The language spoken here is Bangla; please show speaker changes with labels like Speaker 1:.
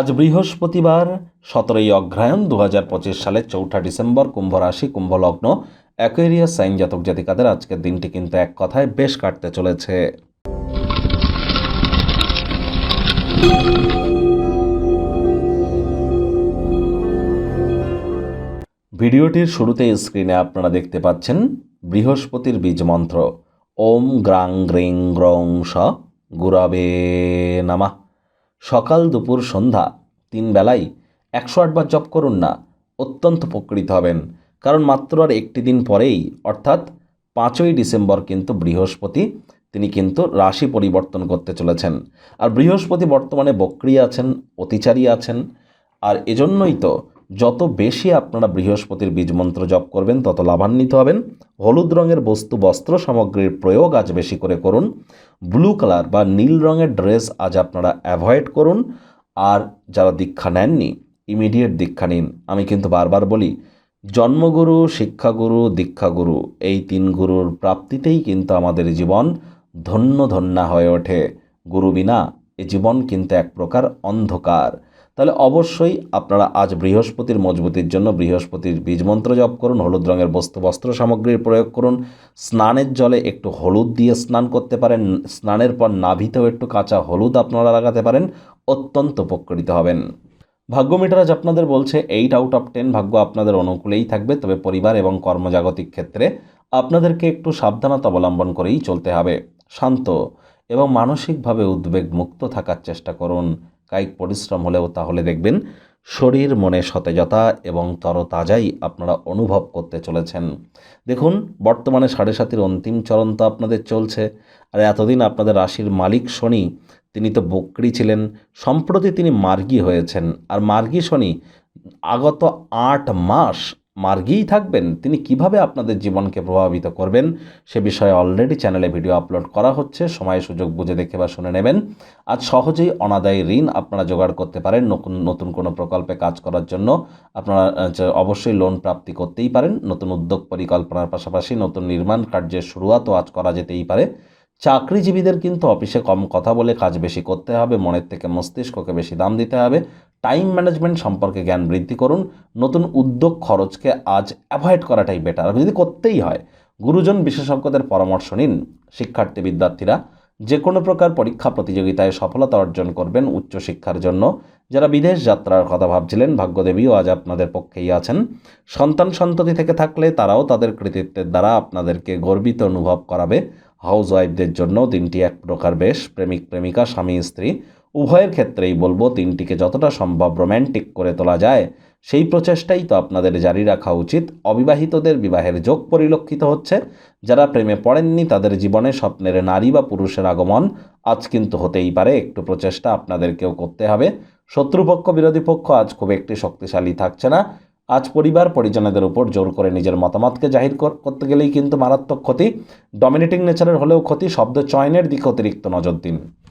Speaker 1: আজ বৃহস্পতিবার, সতেরোই অগ্রহায়ণ দু হাজার পঁচিশ সালের চৌঠা ডিসেম্বর কুম্ভ রাশি, কুম্ভ লগ্ন, অ্যাকোয়ারিয়াস সাইন জাতক জাতিকাদের আজকের দিনটি কিন্তু এক কথায় বেশ কাটতে চলেছে। ভিডিওটির শুরুতে স্ক্রিনে আপনারা দেখতে পাচ্ছেন বৃহস্পতির বীজ মন্ত্র। ওম গ্রাং গ্রিং গ্রং স গুরাবে নামা। সকাল দুপুর সন্ধ্যা, তিন বেলাই একশো আটবার জপ করুন না, অত্যন্ত উপকৃত হবেন। কারণ মাত্র আর একটি দিন পরেই, অর্থাৎ পাঁচই ডিসেম্বর কিন্তু বৃহস্পতি, তিনি কিন্তু রাশি পরিবর্তন করতে চলেছেন। আর বৃহস্পতি বর্তমানে বক্রি আছেন, অতিচারী আছেন। আর এজন্যই তো যত বেশি আপনারা বৃহস্পতির বীজমন্ত্র জপ করবেন, তত লাভান্বিত হবেন। হলুদ রঙের বস্তু বস্ত্র সামগ্রীর প্রয়োগ আজ বেশি করে করুন। ব্লু কালার বা নীল রঙের ড্রেস আজ আপনারা অ্যাভয়েড করুন। আর যারা দীক্ষা নেননি, ইমিডিয়েট দীক্ষা নিন। আমি কিন্তু বারবার বলি, জন্মগুরু, শিক্ষাগুরু, দীক্ষাগুরু, এই তিন গুরুর প্রাপ্তিতেই কিন্তু আমাদের জীবন ধন্য ধন্যা হয়ে ওঠে। গুরু বিনা এ জীবন কিন্তু এক প্রকার অন্ধকার। তাহলে অবশ্যই আপনারা আজ বৃহস্পতির মজবুতির জন্য বৃহস্পতির বীজমন্ত্র জপ করুন, হলুদ রঙের বস্তু বস্ত্র সামগ্রীর প্রয়োগ করুন, স্নানের জলে একটু হলুদ দিয়ে স্নান করতে পারেন, স্নানের পর নাভিতেও একটু কাঁচা হলুদ আপনারা লাগাতে পারেন, অত্যন্ত উপকৃত হবেন। ভাগ্য মিটারাজ আপনাদের বলছে এইট আউট অফ টেন ভাগ্য আপনাদের অনুকূলেই থাকবে, তবে পরিবার এবং কর্মজাগতিক ক্ষেত্রে আপনাদেরকে একটু সাবধানতা অবলম্বন করেই চলতে হবে। শান্ত এবং মানসিকভাবে উদ্বেগ মুক্ত থাকার চেষ্টা করুন। কায়িক পরিশ্রম হলেও তাহলে দেখবেন শরীর মনে সতেজতা এবং তরতাজাই আপনারা অনুভব করতে চলেছেন। দেখুন, বর্তমানে সাড়ে সাতির অন্তিম চরণ তো আপনাদের চলছে। আর এতদিন আপনাদের রাশির মালিক শনি, তিনি তো বকরি ছিলেন। সম্প্রতি তিনি মার্গী হয়েছেন। আর মার্গী শনি আগত আট মাস মার্গেই থাকবেন, তিনি কীভাবে আপনাদের জীবনকে প্রভাবিত করবেন, সে বিষয়ে অলরেডি চ্যানেলে ভিডিও আপলোড করা হচ্ছে, সময় সুযোগ বুঝে দেখে বা শুনে নেবেন। আজ সহজেই অনাদায়ী ঋণ আপনারা জোগাড় করতে পারেন, নতুন নতুন কোনো প্রকল্পে কাজ করার জন্য। আপনারা অবশ্যই লোন প্রাপ্তি করতেই পারেন, নতুন উদ্যোগ পরিকল্পনার পাশাপাশি নতুন নির্মাণ কার্যের শুরুয়াতও আজ করা যেতেই পারে। চাকরিজীবীদের কিন্তু অফিসে কম কথা বলে কাজ বেশি করতে হবে, মনের থেকে মস্তিষ্ককে বেশি দাম দিতে হবে। টাইম ম্যানেজমেন্ট সম্পর্কে জ্ঞান বৃদ্ধি করুন। নতুন উদ্যোগ খরচকে আজ অ্যাভয়েড করাটাই বেটার যদি করতেই হয়, গুরুজন বিশেষজ্ঞদের পরামর্শ নিন। শিক্ষার্থী, বিদ্যার্থীরা যে কোনো প্রকার পরীক্ষা প্রতিযোগিতায় সফলতা অর্জন করবেন উচ্চশিক্ষার জন্য। যারা বিদেশ যাত্রার কথা ভাবছিলেন, ভাগ্যদেবীও আজ আপনাদের পক্ষেই আছেন। সন্তান সন্ততি থেকে থাকলে তারাও তাদের কৃতিত্বের দ্বারা আপনাদেরকে গর্বিত অনুভব করাবে। হাউস ওয়াইফদের জন্য দিনটি এক প্রকার বেশ। প্রেমিক, প্রেমিকা, স্বামী, স্ত্রী উভয়ের ক্ষেত্রেই বলব দিনটিকে যতটা সম্ভব রোম্যান্টিক করে তোলা যায়। সেই প্রচেষ্টাই তো আপনাদের জারি রাখা উচিত। অবিবাহিতদের বিবাহের যোগ পরিলক্ষিত হচ্ছে। যারা প্রেমে পড়েননি, তাদের জীবনে স্বপ্নের নারী বা পুরুষের আগমন আজ কিন্তু হতেই পারে। একটু প্রচেষ্টা আপনাদেরকেও করতে হবে। শত্রুপক্ষ, বিরোধী পক্ষ আজ খুব একটি শক্তিশালী থাকছে না। আজ পরিবার, পরিজনেদের উপর জোর করে নিজের মতামতকে জাহির কর- করতে গেলেই কিন্তু মারাত্মক ক্ষতি। ডমিনেটিং নেচারের হলেও ক্ষতি, শব্দ চয়নের দিকে অতিরিক্ত নজর দিন।